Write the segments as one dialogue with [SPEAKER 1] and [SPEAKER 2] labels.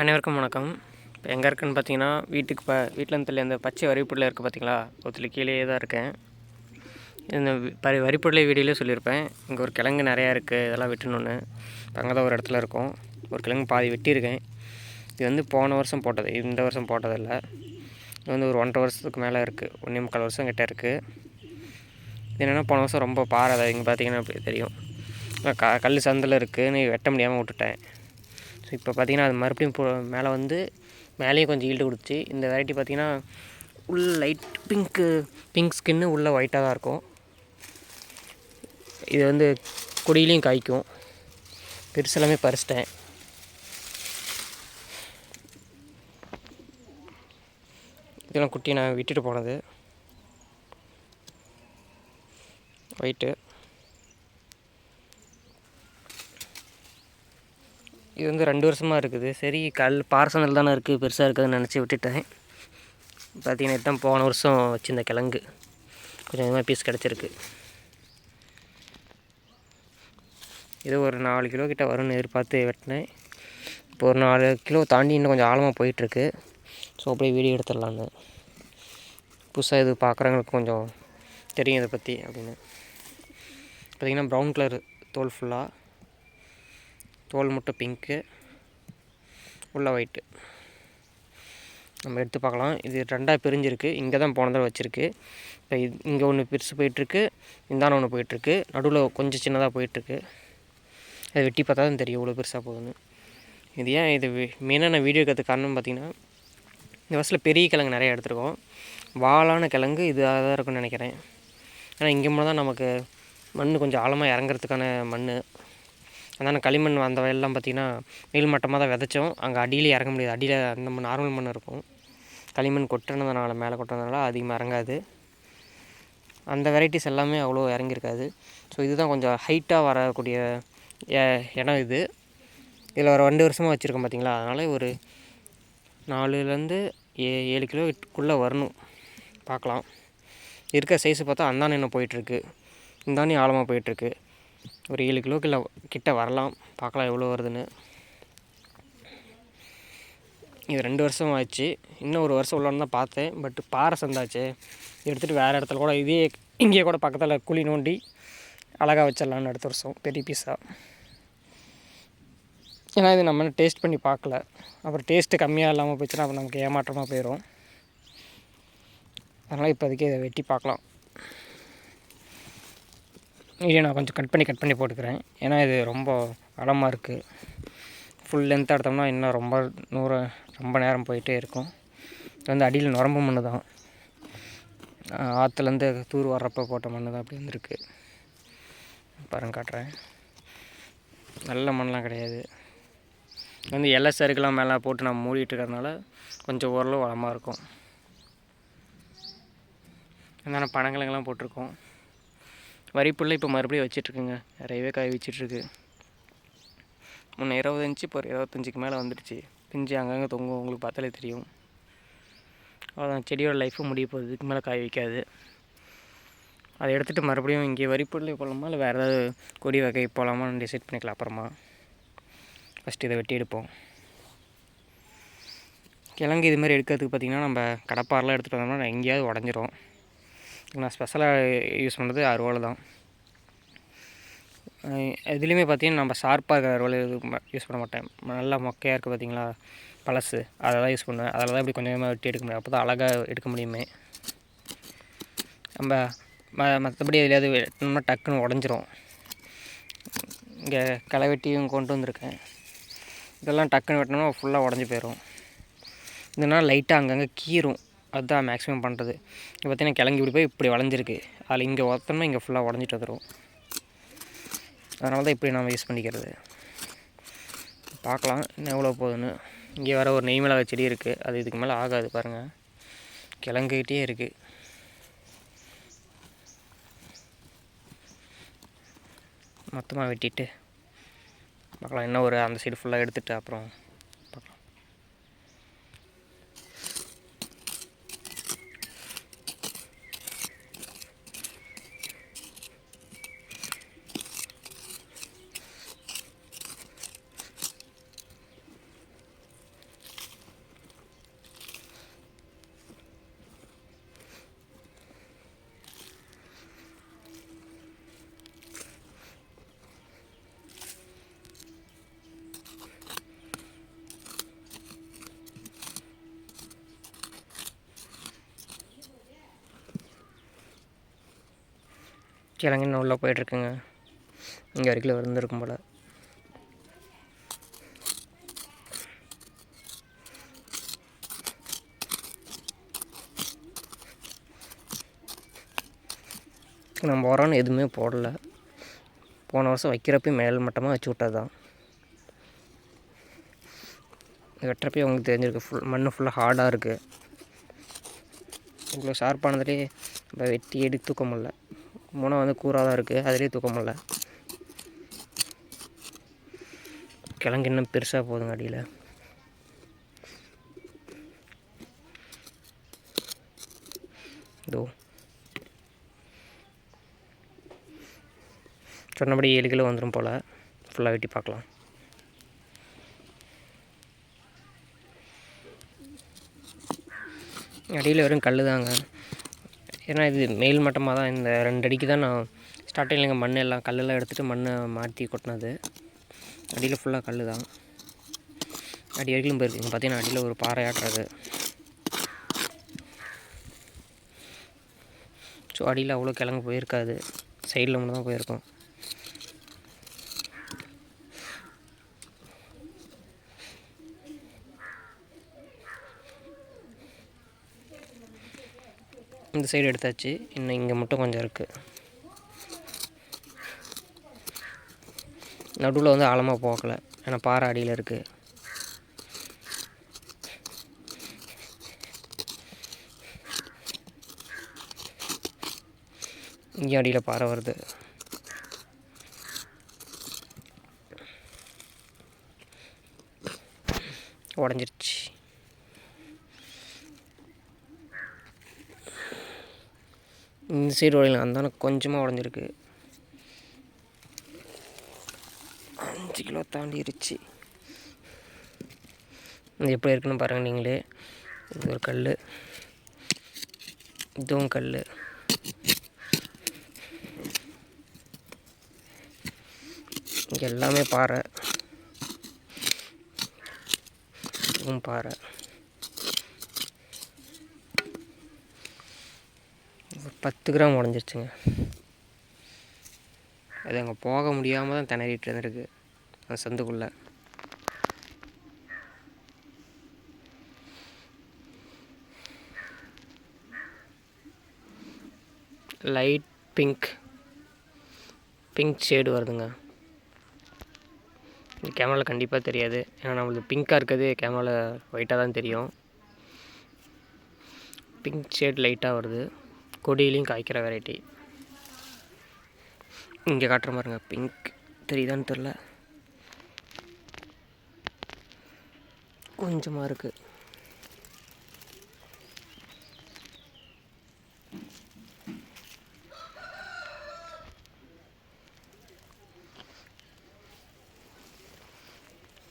[SPEAKER 1] அனைவருக்கும் வணக்கம். இப்போ எங்கே இருக்குன்னு பார்த்தீங்கன்னா வீட்டுக்கு ப வீட்டில் தள்ளி அந்த பச்சை வரிப்புள்ள இருக்குது பார்த்தீங்களா ஒருத்தர் கீழேயே தான் இருக்கேன். இந்த பரி வரிப்புள்ள வீடியோலேயே சொல்லியிருப்பேன். இங்கே ஒரு கிழங்கு நிறையா இருக்குது இதெல்லாம் வெட்டணுன்னு அங்கே தான் ஒரு இடத்துல இருக்கும். ஒரு கிழங்கு பாதி வெட்டியிருக்கேன். இது வந்து போன வருஷம் போட்டது இந்த வருஷம் போட்டதில்லை. இது வந்து ஒரு ஒன்றரை வருஷத்துக்கு மேலே இருக்குது ஒன்றே முக்கால் வருஷம் கிட்டே இருக்குது இது என்னென்னா போன வருஷம் ரொம்ப பாறை இங்கே பார்த்தீங்கன்னா அப்படி தெரியும் க கல் சந்தில் இருக்குன்னு வெட்ட முடியாமல் விட்டுட்டேன். ஸோ இப்போ பார்த்திங்கன்னா அது மறுபடியும் போ மேலே வந்து மேலேயும் கொஞ்சம் ஈல்டு கொடுத்துச்சு இந்த வெரைட்டி பார்த்திங்கன்னா உள்ள லைட் பிங்க்கு பிங்க் ஸ்கின்னு உள்ளே ஒயிட்டாக தான் இருக்கும். இது வந்து கொடியிலையும் காய்க்கும். பெருசு எல்லாமே பறிச்சிட்டேன். இதெல்லாம் குட்டி நான் விட்டுட்டு போனது. ஒயிட்டு இது வந்து ரெண்டு வருஷமாக இருக்குது. சரி கல் பார்சனல் தானே இருக்குது பெருசாக இருக்குதுன்னு நினச்சி விட்டுட்டேன். பார்த்தீங்கன்னா இதுதான் போன வருஷம் வச்சுருந்த கிழங்கு. கொஞ்சம் கொஞ்சமாக பீஸ் கிடச்சிருக்கு. இது ஒரு நாலு கிலோ கிட்ட வரும்னு எதிர்பார்த்து வெட்டினேன். இப்போ ஒரு நாலு கிலோ தாண்டி இன்னும் கொஞ்சம் ஆழமாக போயிட்டுருக்கு. ஸோ அப்படியே வீடியோ எடுத்துடலான்னு. புதுசாக இது பார்க்குறவங்களுக்கு கொஞ்சம் தெரியும் இதை பற்றி அப்படின்னு. பார்த்தீங்கன்னா ப்ரௌன் கலர் தோல் ஃபுல்லாக தோல் மட்டும் பிங்க்கு உள்ள ஒயிட்டு நம்ம எடுத்து பார்க்கலாம். இது ரெண்டாக பிரிஞ்சிருக்கு. இங்கே தான் போன தடவை வச்சுருக்கு. இப்போ இது இங்கே ஒன்று பெருசு போயிட்டுருக்கு. இந்தான ஒன்று போயிட்டுருக்கு. நடுவில் கொஞ்சம் சின்னதாக போயிட்டுருக்கு. அது வெட்டி பார்த்தா தான் தெரியும். இவ்வளோ பெருசாக போகுதுன்னு. இது ஏன் இது மெயினாக நான் வீடியோ எடுக்கிறது காரணம் பார்த்திங்கன்னா இந்த வருஷத்தில் பெரிய கிழங்கு நிறைய எடுத்துருக்கோம். வாழான கிழங்கு இதாக தான் இருக்கும்னு நினைக்கிறேன். ஏன்னா இங்கே மட்டும் தான் நமக்கு மண் கொஞ்சம் ஆழமாக இறங்குறதுக்கான மண் அதான் களிமண் அந்த வயல்லாம் பார்த்திங்கன்னா மேல் மட்டமாக தான் விதைச்சோம். அங்கே அடியிலே இறங்க முடியாது. அடியில் அந்த மண் நார்மல் மண் இருக்கும். களிமண் கொட்டினதுனால மேலே கொட்டினதுனால அதிகமாக இறங்காது. அந்த வெரைட்டிஸ் எல்லாமே அவ்வளோ இறங்கியிருக்காது. ஸோ இதுதான் கொஞ்சம் ஹைட்டாக வரக்கூடிய எ- இடம் இது. இதில் ஒரு ரெண்டு வருஷமாக வச்சுருக்கோம் பார்த்தீங்களா? அதனால் ஒரு நாலுலேருந்து ஏ ஏழு கிலோக்குள்ளே வரணும். பார்க்கலாம். இருக்க சைஸு பார்த்தா அந்தானே இன்னும் போயிட்டுருக்கு. இந்தானே ஆழமாக போயிட்டுருக்கு. ஒரு ஏழு கிலோக்கில் கிலோ கிட்ட வரலாம். பார்க்கலாம் எவ்வளோ வருதுன்னு. இது ரெண்டு வருஷம் ஆச்சு. இன்னும் ஒரு வருஷம் உள்ளான்னு தான் பார்த்தேன். பட் பாறை சந்தாச்சு. எடுத்துகிட்டு வேறு இடத்துல கூட இதே இங்கேயே கூட பக்கத்தில் குழி நோண்டி அழகாக வச்சிடலான்னு அடுத்த வருஷம் பெரிய பீஸாக ஏன்னா இது நம்ம டேஸ்ட் பண்ணி பார்க்கல. அப்புறம் டேஸ்ட்டு கம்மியாக இல்லாமல் போச்சுன்னா அப்புறம் நமக்கு ஏமாற்றமாக போயிடும் அதனால் இப்போதைக்கு இதை வெட்டி பார்க்கலாம். வீடியோ நான் கொஞ்சம் கட் பண்ணி கட் பண்ணி போட்டுக்கிறேன். ஏன்னா இது ரொம்ப அடமாக இருக்குது ஃபுல் லென்த் எடுத்தோம்னா இன்னும் ரொம்ப நூறு ரொம்ப நேரம் போயிட்டே இருக்கும். இது வந்து அடியில் நுரம்பு மண் தான். ஆற்றுலேருந்து தூர் வர்றப்போ போட்ட மண்ணு தான் அப்படி வந்திருக்கு. பாருங்க காட்டுறேன். நல்ல மண்ணெலாம் கிடையாது. வந்து இலை சருக்கெல்லாம் மேலே போட்டு நம்ம மூடிட்டு இருக்கிறதுனால கொஞ்சம் ஓரளவு வளமாக இருக்கும். அதனால் பனங்கிழங்கெல்லாம் போட்டிருக்கோம். வரிப்புள்ள இப்போ மறுபடியும் வச்சிட்ருக்குங்க. நிறையவே காய் வச்சிட்ருக்கு முன்ன இருபது இன்ச்சு இப்போ ஒரு இருபத்தஞ்சிக்கு மேலே வந்துடுச்சு. பிஞ்சு அங்கங்கே தொங்கும் உங்களுக்கு பார்த்தாலே தெரியும். அதான் செடியோட லைஃபும் முடிய போகுது. இதுக்கு மேலே காய் வைக்காது. அதை எடுத்துகிட்டு மறுபடியும் இங்கே வரிப்புள்ளே போகலாமா இல்லை வேறு ஏதாவது கொடி வகை போகலாமான்னு டிசைட் பண்ணிக்கலாம் அப்புறமா. ஃபஸ்ட்டு இதை வெட்டி எடுப்போம். கிழங்கு இது மாதிரி எடுக்கிறதுக்கு பார்த்திங்கன்னா நம்ம கடப்பாரெலாம் எடுத்துகிட்டு வந்தோம்னா எங்கேயாவது உடஞ்சிரும். நான் ஸ்பெஷலாக யூஸ் பண்ணுறது அறுவாள் தான். இதுலேயுமே பார்த்திங்கன்னா நம்ம ஷார்ப்பாக இருக்கிற அறுவாள் யூஸ் பண்ண மாட்டேன். நல்லா மொக்கையாக இருக்குது பார்த்தீங்களா பழசு. அதை தான் யூஸ் பண்ணுவேன். அதில் தான் இப்படி கொஞ்சம் கொஞ்சமாக வெட்டி எடுக்க முடியும். அப்போ தான் அழகாக எடுக்க முடியுமே. நம்ம ம மற்றபடி எதுலையாவது வெட்டினோம்னா டக்குன்னு உடஞ்சிரும். இங்கே களை வெட்டியும் கொண்டு வந்திருக்கேன். இதெல்லாம் டக்குன்னு வெட்டினோம்னா ஃபுல்லாக உடஞ்சி போயிடும் இதனால் லைட்டாக அங்கங்கே கீறும். அதுதான் மேக்ஸிமம் பண்ணுறது இப்போ பார்த்தீங்கன்னா கிழங்கு இப்படி போய் இப்படி வளைஞ்சிருக்கு. அதில் இங்கே ஒருத்தோம்னா இங்கே ஃபுல்லாக உடஞ்சிட்டு வந்துடும் அதனால தான் இப்படி நம்ம யூஸ் பண்ணிக்கிறது. பார்க்கலாம் இன்னும் எவ்வளோ போகுதுன்னு. இங்கே வர ஒரு நெய் மிளகாய் செடி இருக்குது அது இதுக்கு மேலே ஆகாது பாருங்கள் கிழங்குகிட்டே இருக்குது மொத்தமாக வெட்டிட்டு பார்க்கலாம் இன்னும் ஒரு அந்த சைடு ஃபுல்லாக எடுத்துகிட்டு அப்புறம் கிழங்குன்னு உள்ளே போயிட்டுருக்குங்க. இங்கே வரைக்கும் இருந்திருக்கும் போல். நம்ம உரம்னு எதுவுமே போடலை. போன வருஷம் வைக்கிறப்பையும் மேல் மட்டமாக வச்சு விட்டது தான் வெட்டுறப்பயே உங்களுக்கு தெரிஞ்சிருக்கு ஃபுல் மண் ஃபுல்லாக ஹார்டாக இருக்குது இவ்வளோ ஷார்ப்பானதுலேயே நம்ம வெட்டி எடுத்து தூக்க முடில முனை வந்து கூறாக தான் இருக்குது அதிலே தூக்க முடில கிழங்கு இன்னும் பெருசாக போதுங்க அடியில். இதோ. சொன்னபடி ஏழு கிலோ வந்துடும் போல். ஃபுல்லாக வெட்டி பார்க்கலாம். அடியில் வெறும் கல் தாங்க ஏன்னா இது மேல் மட்டமாக தான் இந்த ரெண்டு அடிக்கு தான் நான் ஸ்டார்டிங்கில் இங்கே மண் எல்லாம் கல்லெல்லாம் எடுத்துகிட்டு மண்ணை மாற்றி கொட்டினது. அடியில் ஃபுல்லாக கல் தான். அடி வரைக்கும் போயிருக்குங்க. பார்த்தீங்கன்னா அடியில் ஒரு பாறை ஆட்டுறது. ஸோ அடியில் அவ்வளோ கிழங்கு போயிருக்காது. சைடில் மட்டும் தான் போயிருக்கோம். இந்த சைடு எடுத்தாச்சு. இன்னும் இங்கே மட்டும் கொஞ்சம் இருக்குது நடுவில் வந்து ஆழமாக போகலை. ஏன்னா பாறை அடியில் இருக்குது இங்கே அடியில் பாறை வருது. உடஞ்சிருச்சு. இந்த சைடு உடையலாம் அந்த கொஞ்சமாக உடஞ்சிருக்கு. அஞ்சு கிலோ தாண்டிருச்சு. இது எப்படி இருக்குன்னு பாருங்கள் நீங்களே. இது ஒரு கல் இதுவும் கல் இங்கே எல்லாமே பாறை. இதுவும் பாறை ஒரு பத்து கிராம் உடஞ்சிருச்சுங்க. அது அங்கே போக முடியாமல் தான் திணறிட்டு இருந்திருக்கு அந்த சந்துக்குள்ளே. லைட் பிங்க் பிங்க் ஷேடு வருதுங்க. இந்த கேமராவில் கண்டிப்பாக தெரியாது. ஏன்னா நம்மளுக்கு பிங்க்காக இருக்கிறது கேமராவில் ஒயிட்டாக தான் தெரியும். பிங்க் ஷேட் லைட்டாக வருது. கொடியிலையும் காய்க்கிற வெரைட்டி இங்கே காட்டுற பாருங்க பிங்க் தெரியுதான்னு தெரில கொஞ்சமாக இருக்குது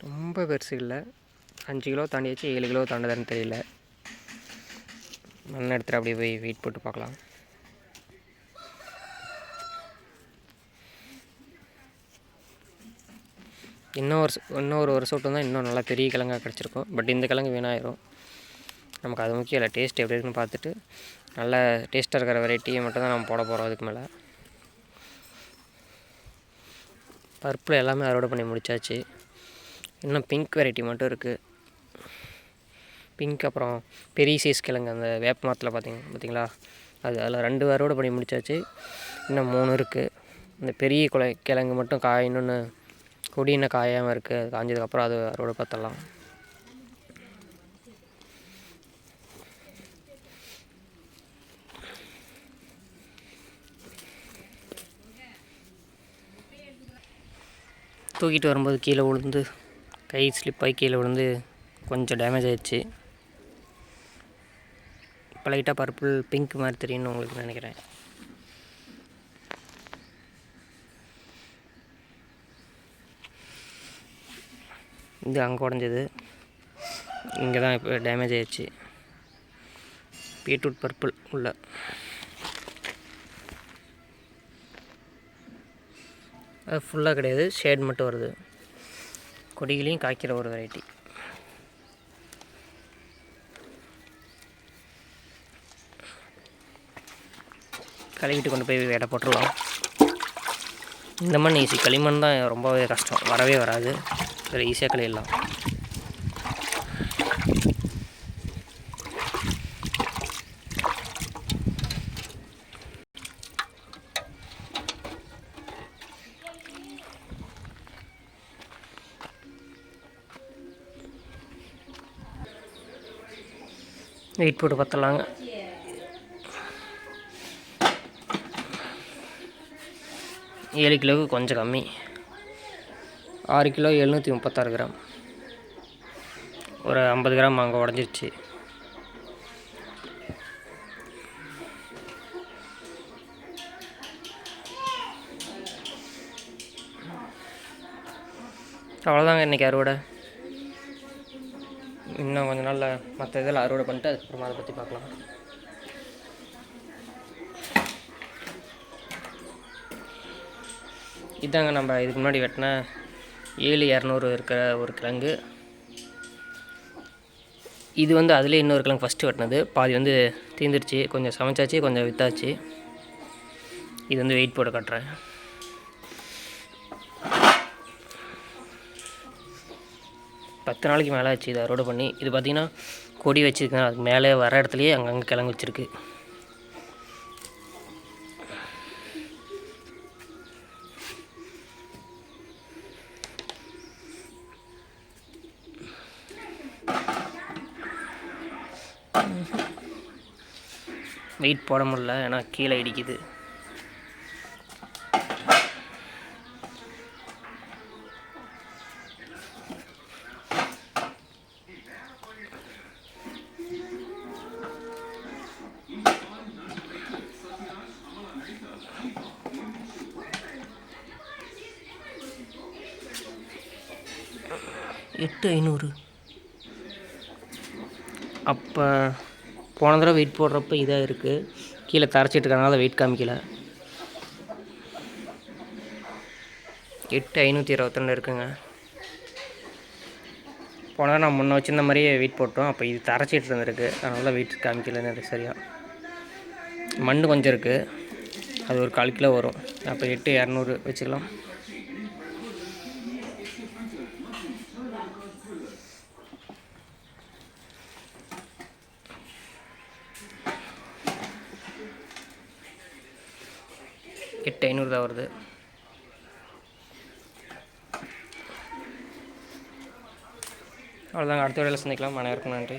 [SPEAKER 1] ரொம்ப பெருசு இல்லை. அஞ்சு கிலோ தாண்டியாச்சு ஏழு கிலோ தாண்டதான்னு தெரியல. மண் எடுத்துகிட்டு அப்படியே போய் வெயிட் போட்டு பார்க்கலாம். இன்னும் ஒரு இன்னும் ஒரு வருஷம் விட்டு தான் இன்னும் நல்லா பெரிய கிழங்காக கிடச்சிருக்கும். பட் இந்த கிழங்கு வீணாயிரும். நமக்கு அது முக்கியம் இல்லை. டேஸ்ட் எப்படி இருக்குன்னு பார்த்துட்டு நல்ல டேஸ்ட்டாக இருக்கிற வெரைட்டியை மட்டும் தான் நம்ம போட போகிறோம் அதுக்கு மேலே. பர்பிள் எல்லாமே அறுவடை பண்ணி முடிச்சாச்சு. இன்னும் பிங்க் வெரைட்டி மட்டும் இருக்குது பிங்க் அப்புறம் பெரிய சைஸ் கிழங்கு அந்த வேப்ப மரத்தில் பார்த்திங்க பார்த்தீங்களா? அது அதில் ரெண்டு அறுவடை பண்ணி முடிச்சாச்சு. இன்னும் மூணு இருக்குது இந்த பெரிய குலை கிழங்கு மட்டும் காய் இன்னொன்று கொடி இன்னும் காயாமல் இருக்குது அது காஞ்சதுக்கப்புறம் அது அறுவடை பார்த்தலாம் தூக்கிட்டு வரும்போது கீழே விழுந்து கை ஸ்லிப்பாகி கீழே விழுந்து கொஞ்சம் டேமேஜ் ஆயிடுச்சு. இப்போ லைட்டாக பர்பிள் பிங்க் மாதிரி தெரியும்னு உங்களுக்கு நினைக்கிறேன். இது அங்கே உடஞ்சது. இங்கே தான் இப்போ டேமேஜ் ஆயிடுச்சு. பீட்ரூட் பர்பிள் உள்ள. அது ஃபுல்லாக கிடையாது. ஷேட் மட்டும் வருது. கொடிகளையும் காய்க்கிற ஒரு வெரைட்டி கழுவிட்டு கொண்டு போய் எடை போட்டுருவோம். இந்த மண் ஈஸி களிமண் தான் ரொம்பவே கஷ்டம். வரவே வராது. இதில் ஈஸியாக கழிடலாம் வெயிட் போட்டு பார்த்துலாங்க ஏழு கிலோவுக்கு கொஞ்சம் கம்மி. ஆறு கிலோ எழுநூற்றி முப்பத்தாறு கிராம். ஒரு ஐம்பது கிராம் அங்கே உடஞ்சிருச்சு. அவ்வளோதாங்க இன்றைக்கி அறுவடை. இன்னும் கொஞ்ச நாளில் மற்ற இதில் அறுவடை பண்ணிட்டு அதுக்கப்புறமா அதை பற்றி பார்க்கலாம். இதாங்க நம்ம இதுக்கு முன்னாடி வெட்டின ஏழு இரநூறு இருக்கிற ஒரு கிழங்கு. இது வந்து அதிலே இன்னொரு கிழங்கு ஃபஸ்ட்டு வெட்டினது. பாதி வந்து தீந்துருச்சு கொஞ்சம் சமைச்சாச்சு கொஞ்சம் விற்றாச்சு இது வந்து வெயிட் போட கட்டுறேன். பத்து நாளைக்கு மேலே ஆச்சு. இது அறுவடை பண்ணி இது பார்த்திங்கன்னா கொடி வச்சுருக்கேன். அதுக்கு மேலே வர இடத்துலையே அங்கங்கே கிழங்கு வச்சுருக்கு. வெயிட் போட முடில ஏன்னா கீழே இடிக்குது. எட்டு ஐநூறு. அப்போ போன தடவை வெயிட் போடுறப்ப இதாக இருக்குது கீழே தரைச்சிட்டு இருக்கறனால வெயிட் காமிக்கல. எட்டு ஐநூற்றி இருபத்திரெண்டு இருக்குங்க. போன தடவை நான் முன்ன வச்சிருந்த மாதிரியே வெயிட் போட்டோம். அப்போ இது தரைச்சிட்டு இருந்திருக்கு. அதனால வெயிட் காமிக்கல சரியாக மண் கொஞ்சம் இருக்குது அது ஒரு கால் கிலோ வரும். அப்போ எட்டு இரநூறு வச்சுக்கலாம். எட்டு ஐநூறு தான் வருது. அவ்வளோதாங்க அடுத்த வேலையில் சந்திக்கலாம். அனைவருக்கும் நன்றி.